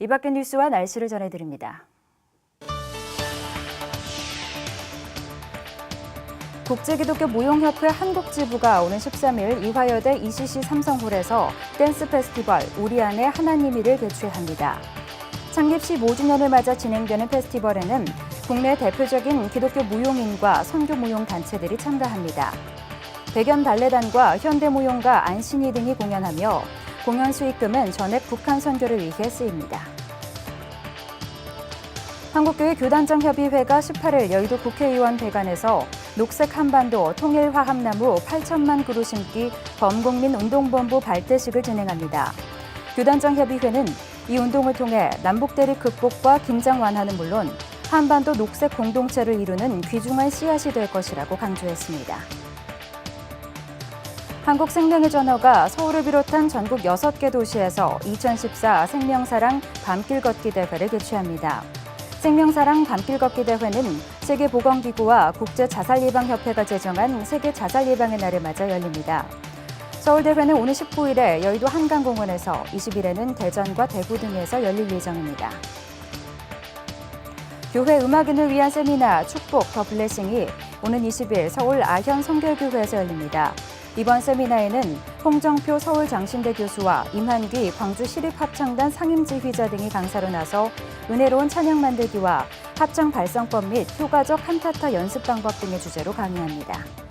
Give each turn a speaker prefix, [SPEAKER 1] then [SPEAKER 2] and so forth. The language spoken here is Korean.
[SPEAKER 1] 이 밖의 뉴스와 날씨를 전해드립니다. 국제기독교 무용협회 한국지부가 오는 13일 이화여대 ECC 삼성홀에서 댄스 페스티벌 우리 안에 하나님이를 개최합니다. 창립 15주년을 맞아 진행되는 페스티벌에는 국내 대표적인 기독교 무용인과 선교 무용 단체들이 참가합니다. 백연 발레단과 현대무용가 안신이 등이 공연하며 공연 수익금은 전액 북한 선교를 위해 쓰입니다. 한국교회 교단장 협의회가 18일 여의도 국회의원 대관에서 녹색 한반도 통일 화합나무 8천만 그루 심기 범국민 운동본부 발대식을 진행합니다. 교단장 협의회는 이 운동을 통해 남북 대립 극복과 긴장 완화는 물론 한반도 녹색 공동체를 이루는 귀중한 씨앗이 될 것이라고 강조했습니다. 한국생명의 전어가 서울을 비롯한 전국 6개 도시에서 2014 생명사랑 밤길 걷기 대회를 개최합니다. 생명사랑 밤길 걷기 대회는 세계보건기구와 국제자살예방협회가 제정한 세계 자살예방의 날을 맞아 열립니다. 서울대회는 오늘 19일에 여의도 한강공원에서 20일에는 대전과 대구 등에서 열릴 예정입니다. 교회 음악인을 위한 세미나 축복 더 블레싱이 오는 20일 서울 아현 성결교회에서 열립니다. 이번 세미나에는 홍정표 서울장신대 교수와 임한기 광주시립합창단 상임지휘자 등이 강사로 나서 은혜로운 찬양 만들기와 합창 발성법 및 효과적 한타타 연습 방법 등의 주제로 강의합니다.